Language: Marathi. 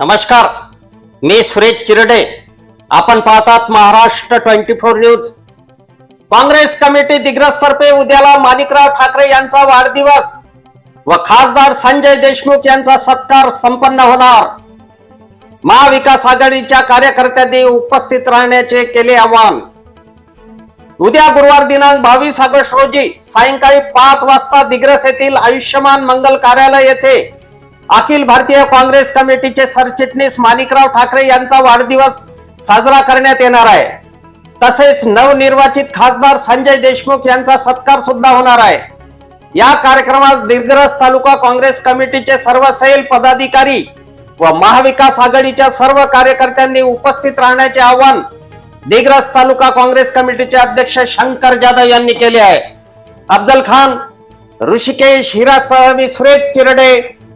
नमस्कार मी सुरेश चिरडे. आपण पाहतात Maharashtra twenty four news. Congress committee दिग्रसतर्फे उद्याला माणिकराव ठाकरे यांचा वाढदिवस व खासदार संजय देशमुख यांचा सत्कार संपन्न होणार. महाविकास आघाडीच्या कार्यकर्त्यांनी उपस्थित राहण्याचे केले आवाहन. उद्या गुरुवार दिनांक बावीस ऑगस्ट रोजी सायंकाळी पाच वाजता दिग्रस येथील आयुष्यमान मंगल कार्यालय येथे अखिल भारतीय काँग्रेस कमिटीचे सरचिटणीस माणिकराव ठाकरे यांचा वाढदिवस साजरा करण्यात येणार आहे. तसेच नवनिर्वाचित खासदार संजय देशमुख यांचा सत्कार सुद्धा होणार आहे. या कार्यक्रमास दिग्रस तालुका काँग्रेस कमिटीचे सर्व सैल पदाधिकारी व महाविकास आघाडीच्या सर्व कार्यकर्त्यांनी उपस्थित राहण्याचे आवाहन दिग्रस तालुका काँग्रेस कमिटीचे अध्यक्ष शंकर जाधव यांनी केले आहे. अफजल खान ऋषिकेश हिरासह मी Suresh Chirde